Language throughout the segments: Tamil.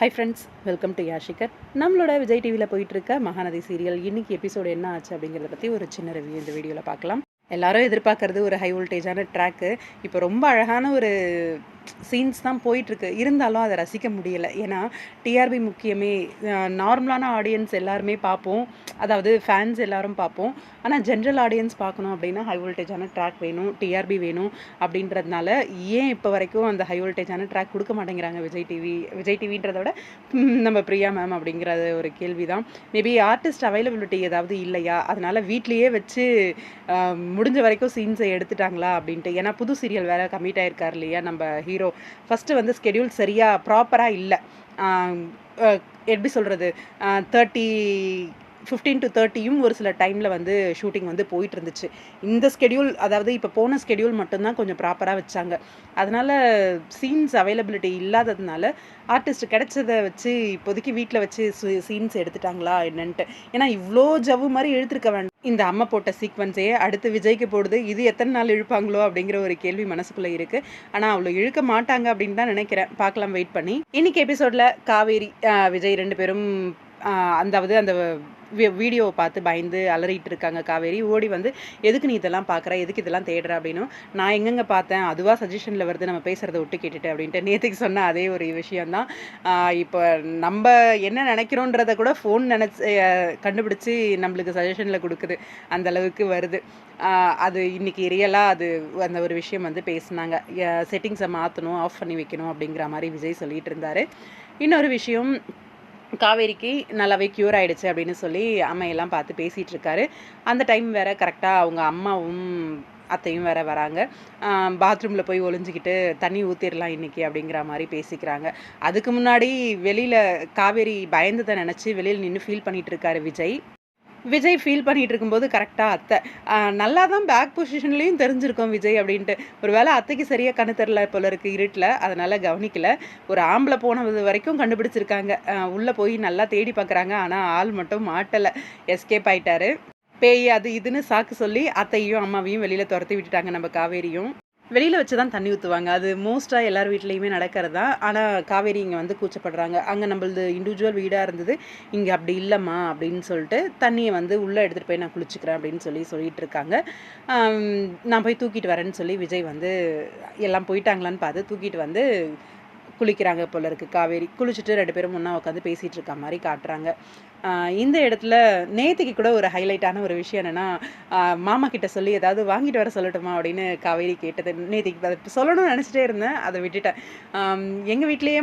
ஹை ஃப்ரெண்ட்ஸ் வெல்கம் டு யாஷிகர் நம்மளோட விஜய் டிவியில் போயிட்டுருக்க மகாநதி சீரியல் இன்றைக்கி எபிசோடு என்ன ஆச்சு அப்படிங்கிறத பற்றி ஒரு சின்ன ரிவ்யூ இந்த வீடியோவில் பார்க்கலாம். எல்லாரும் எதிர்பார்க்கறது ஒரு ஹை வோல்டேஜான ட்ராக்கு இப்போ ரொம்ப அழகான ஒரு சீன்ஸ் தான் போயிட்டுருக்கு. இருந்தாலும் அதை ரசிக்க முடியலை. ஏன்னா டிஆர்பி முக்கியமே நார்மலான ஆடியன்ஸ் எல்லாருமே பார்ப்போம். அதாவது ஃபேன்ஸ் எல்லாரும் பார்ப்போம். ஆனால் ஜென்ரல் ஆடியன்ஸ் பார்க்கணும் அப்படின்னா ஹை வோல்டேஜான ட்ராக் வேணும் டிஆர்பி வேணும் அப்படின்றதுனால ஏன் இப்போ வரைக்கும் அந்த ஹை வோல்டேஜான ட்ராக் கொடுக்க மாட்டேங்கிறாங்க விஜய் டிவி விஜய் டிவின்றத விட நம்ம பிரியா மேம் அப்படிங்கிறது ஒரு கேள்வி தான் மேபி ஆர்டிஸ்ட் அவைலபிலிட்டி ஏதாவது இல்லையா? அதனால் வீட்லேயே வச்சு முடிஞ்ச வரைக்கும் சீன்ஸை எடுத்துட்டாங்களா அப்படின்ட்டு. ஏன்னா புது சீரியல் வேற கம்மிட் ஆயிருக்கார் இல்லையா? நம்ம ஹீரோ ஃபஸ்ட்டு வந்து ஸ்கெடியூல் சரியாக ப்ராப்பராக இல்லை. எப்படி சொல்கிறது தேர்ட்டி ஃபிஃப்டீன் டு தேர்ட்டியும் ஒரு சில டைமில் வந்து ஷூட்டிங் வந்து போயிட்டு இருந்துச்சு இந்த ஸ்கெடியூல் அதாவது இப்போ போன ஸ்கெடியூல் மட்டும்தான் கொஞ்சம் ப்ராப்பராக வச்சாங்க. அதனால் சீன்ஸ் அவைலபிலிட்டி இல்லாததுனால ஆர்டிஸ்ட் கிடைச்சதை வச்சு இப்போதைக்கு வீட்டில் வச்சு சீன்ஸ் எடுத்துட்டாங்களா என்னன்ட்டு. ஏன்னா இவ்வளோ ஜவ்வு மாதிரி இழுத்துருக்க வேண்டாம் இந்த அம்மா போட்ட சீக்வன்ஸே அடுத்து விஜய்க்கு போடுது இது எத்தனை நாள் இழுப்பாங்களோ அப்படிங்கிற ஒரு கேள்வி மனசுக்குள்ளே இருக்குது ஆனால் அவ்வளோ இழுக்க மாட்டாங்க அப்படின்னு தான் நினைக்கிறேன். பார்க்கலாம் வெயிட் பண்ணி. இன்னைக்கு எபிசோடில் காவேரி விஜய் ரெண்டு பேரும் அந்த அந்தாவது அந்த வீடியோவை பார்த்து பயந்து அலறிட்டு இருக்காங்க காவேரி. ஓடி வந்து எதுக்கு நீ இதெல்லாம் பார்க்குற? எதுக்கு இதெல்லாம் தேடுற? அப்படின்னு நான் எங்கெங்க பார்த்தேன்? அதுவாக சஜஷனில் வருது நம்ம பேசுகிறத விட்டு கேட்டுட்டு அப்படின்ட்டு. நேற்றுக்கு சொன்ன அதே ஒரு விஷயந்தான். இப்போ நம்ம என்ன நினைக்கிறோன்றத கூட ஃபோன் நினச்சி கண்டுபிடிச்சி நம்மளுக்கு சஜஷனில் கொடுக்குது. அந்த அளவுக்கு வருது. அது இன்னைக்கு ரியலாக அது அந்த ஒரு விஷயம் வந்து பேசுனாங்க. செட்டிங்ஸை மாற்றணும் ஆஃப் பண்ணி வைக்கணும் அப்படிங்கிற மாதிரி விஜய் சொல்லிட்டு இருந்தார். இன்னொரு விஷயம் காவேரிக்கு நல்லாவே க்யூர் ஆகிடுச்சு அப்படின்னு சொல்லி அம்மையெல்லாம் பார்த்து பேசிகிட்டு இருக்காரு அந்த டைம் வேற கரெக்டாக அவங்க அம்மாவும் அத்தையும் வேற வராங்க. பாத்ரூமில் போய் ஒளிஞ்சிக்கிட்டு தண்ணி ஊற்றிடலாம் இன்றைக்கி அப்படிங்கிற மாதிரி பேசிக்கிறாங்க. அதுக்கு முன்னாடி வெளியில் காவேரி பயந்ததை நினச்சி வெளியில் நின்று ஃபீல் பண்ணிகிட்டு இருக்காரு விஜய். விஜய் ஃபீல் பண்ணிட்டு இருக்கும்போது கரெக்டாக அத்தை. நல்லா தான் பேக் பொசிஷன்லேயும் தெரிஞ்சிருக்கோம் விஜய் அப்படின்ட்டு. ஒரு வேளை அத்தைக்கு சரியாக கண்ணு தெரில போல இருக்கு இருட்டில் அதனால் கவனிக்கல. ஒரு ஆம்பளை போனது வரைக்கும் கண்டுபிடிச்சிருக்காங்க. உள்ளே போய் நல்லா தேடி பார்க்குறாங்க ஆனால் ஆள் மட்டும் மாட்டலை. எஸ்கேப் ஆயிட்டாரு. பேய் அது இதுன்னு சாக்கு சொல்லி அத்தையும் அம்மாவையும் வெளியில் துரத்தி விட்டுட்டாங்க நம்ம காவேரியும். வெளியில் வச்சு தான் தண்ணி ஊற்றுவாங்க அது மோஸ்ட்டாக எல்லார் வீட்லேயுமே நடக்கிறது? தான் ஆனால் காவேரி இங்கே வந்து கூச்சப்படுறாங்க. அங்கே நம்மளது இண்டிவிஜுவல் வீடாக இருந்தது. இங்கே அப்படி இல்லைம்மா அப்படின்னு சொல்லிட்டு தண்ணியை வந்து உள்ளே எடுத்துகிட்டு போய் நான் குளிச்சுக்கிறேன் அப்படின்னு சொல்லி சொல்லிட்டு இருக்காங்க. நான் போய் தூக்கிட்டு வரேன்னு சொல்லி விஜய் வந்து எல்லாம் போயிட்டாங்களான்னு பார்த்து தூக்கிட்டு வந்து குளிக்கிறாங்க போல இருக்கு. காவேரி. குளிச்சுட்டு ரெண்டு பேரும் ஒன்றா உட்காந்து பேசிகிட்டு இருக்க மாதிரி காட்டுறாங்க இந்த இடத்துல நேத்திக்கு கூட ஒரு ஹைலைட்டான ஒரு விஷயம் என்னென்னா மாமா கிட்ட சொல்லி ஏதாவது வாங்கிட்டு வர சொல்லட்டுமா அப்படின்னு காவேரி கேட்டது. நேத்திக்கு அதை சொல்லணும்னு நினச்சிட்டே இருந்தேன். அதை விட்டுட்டேன். எங்கள் வீட்லேயே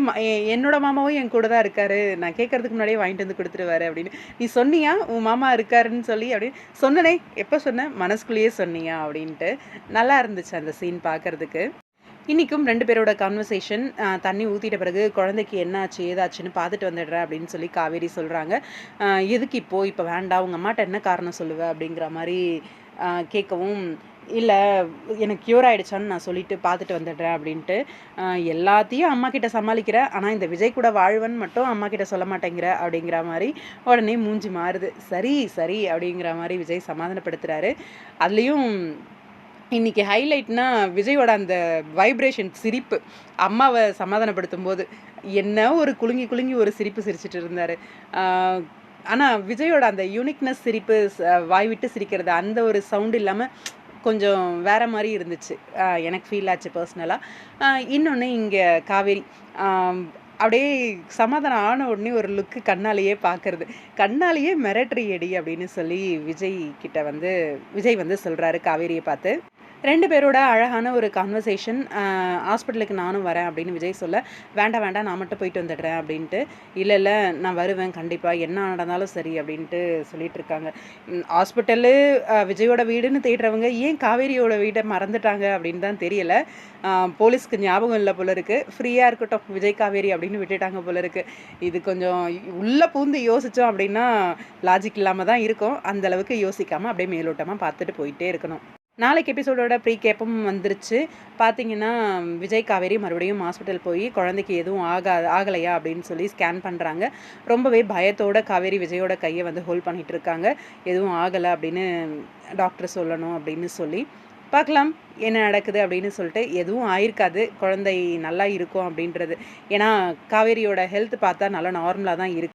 என்னோட மாமாவும் என் கூட தான் இருக்காரு. நான் கேட்கறதுக்கு முன்னாடியே வாங்கிட்டு வந்து கொடுத்துருவாரு அப்படின்னு. நீ சொன்னியா? உன் மாமா இருக்காருன்னு சொல்லி அப்படின்னு. சொன்னனே. எப்போ சொன்னேன் மனசுக்குள்ளேயே சொன்னியா? அப்படின்ட்டு. நல்லா இருந்துச்சு அந்த சீன் பார்க்கறதுக்கு இன்றைக்கும் ரெண்டு பேரோட கான்வர்சேஷன் தண்ணி ஊற்றிட்ட பிறகு குழந்தைக்கு என்னாச்சு ஏதாச்சுன்னு பார்த்துட்டு வந்துடுறேன் அப்படின்னு சொல்லி காவேரி சொல்கிறாங்க எதுக்கு இப்போ? இப்போ வேண்டாம். உங்கள் அம்மாட்ட என்ன காரணம் சொல்லுவேன் அப்படிங்கிற மாதிரி கேட்கவும் இல்லை எனக்கு க்யூர் ஆகிடுச்சான்னு நான் சொல்லிட்டு பார்த்துட்டு வந்துடுறேன் அப்படின்ட்டு. எல்லாத்தையும் அம்மா கிட்ட சமாளிக்கிற ஆனால் இந்த விஜய் கூட வாழ்வன் மட்டும் அம்மா கிட்ட சொல்ல மாட்டேங்கிற அப்படிங்கிற மாதிரி உடனே மூஞ்சி மாறுது. சரி சரி அப்படிங்கிற மாதிரி விஜய் சமாதானப்படுத்துகிறாரு அதுலேயும் இன்றைக்கி ஹைலைட்னா விஜயோட அந்த வைப்ரேஷன் சிரிப்பு. அம்மாவை சமாதானப்படுத்தும் போது என்ன ஒரு குலுங்கி குலுங்கி ஒரு சிரிப்பு சிரிச்சிட்டு இருந்தார். ஆனால் விஜயோட அந்த யூனிக்னஸ் சிரிப்பு வாய்விட்டு வாய் விட்டு சிரிக்கிறது அந்த ஒரு சவுண்ட் இல்லாமல் கொஞ்சம் வேறு மாதிரி இருந்துச்சு. எனக்கு ஃபீல் ஆச்சு பர்சனலாக இன்னொன்று இங்கே காவேரி. அப்படியே சமாதானம் ஆன உடனே ஒரு லுக்கு கண்ணாலேயே பார்க்கறது கண்ணாலேயே மிரட்டரி எடி அப்படின்னு சொல்லி விஜய் கிட்ட வந்து விஜய் வந்து சொல்கிறாரு காவேரியை பார்த்து. ரெண்டு பேரோட அழகான ஒரு கான்வர்சேஷன் ஹாஸ்பிட்டலுக்கு நானும் வரேன் அப்படின்னு விஜய் சொல்ல வேண்டாம் வேண்டாம் நான் மட்டும் போயிட்டு வந்துடுறேன் அப்படின்ட்டு இல்லை இல்லை நான் வருவேன் கண்டிப்பாக என்ன நடந்தாலும் சரி அப்படின்ட்டு சொல்லிட்டு இருக்காங்க. ஹாஸ்பிட்டலு விஜயோட வீடுன்னு தேடுறவங்க ஏன் காவேரியோட வீடை மறந்துட்டாங்க அப்படின்னு தான் தெரியல. போலீஸ்க்கு ஞாபகம் இல்லை போல இருக்கு. ஃப்ரீயாக இருக்கட்டும் விஜய் காவேரி அப்படின்னு விட்டுட்டாங்க போல இருக்கு. இது கொஞ்சம் உள்ளே பூந்து யோசித்தோம் அப்படின்னா லாஜிக் இல்லாமல் தான் இருக்கும். அந்தளவுக்கு யோசிக்காமல் அப்படியே மேலோட்டமாக பார்த்துட்டு போயிட்டே இருக்கணும். நாளைக்கு எபிசோடோட ப்ரீ கேப்பும் வந்துருச்சு. பார்த்தீங்கன்னா விஜய் காவேரி மறுபடியும் ஹாஸ்பிட்டல் போய் குழந்தைக்கு எதுவும் ஆகா ஆகலையா அப்படின்னு சொல்லி ஸ்கேன் பண்ணுறாங்க ரொம்பவே பயத்தோட காவேரி விஜயோட கையை வந்து ஹோல்ட் பண்ணிட்டு இருக்காங்க எதுவும் ஆகலை அப்படின்னு டாக்டர் சொல்லணும் அப்படின்னு சொல்லி. பார்க்கலாம் என்ன நடக்குது அப்படின்னு சொல்லிட்டு. எதுவும் ஆயிருக்காது. குழந்தை நல்லா இருக்கும் அப்படின்றது. ஏன்னா காவேரியோட ஹெல்த் பார்த்தா நல்லா நார்மலாக தான் இருக்குது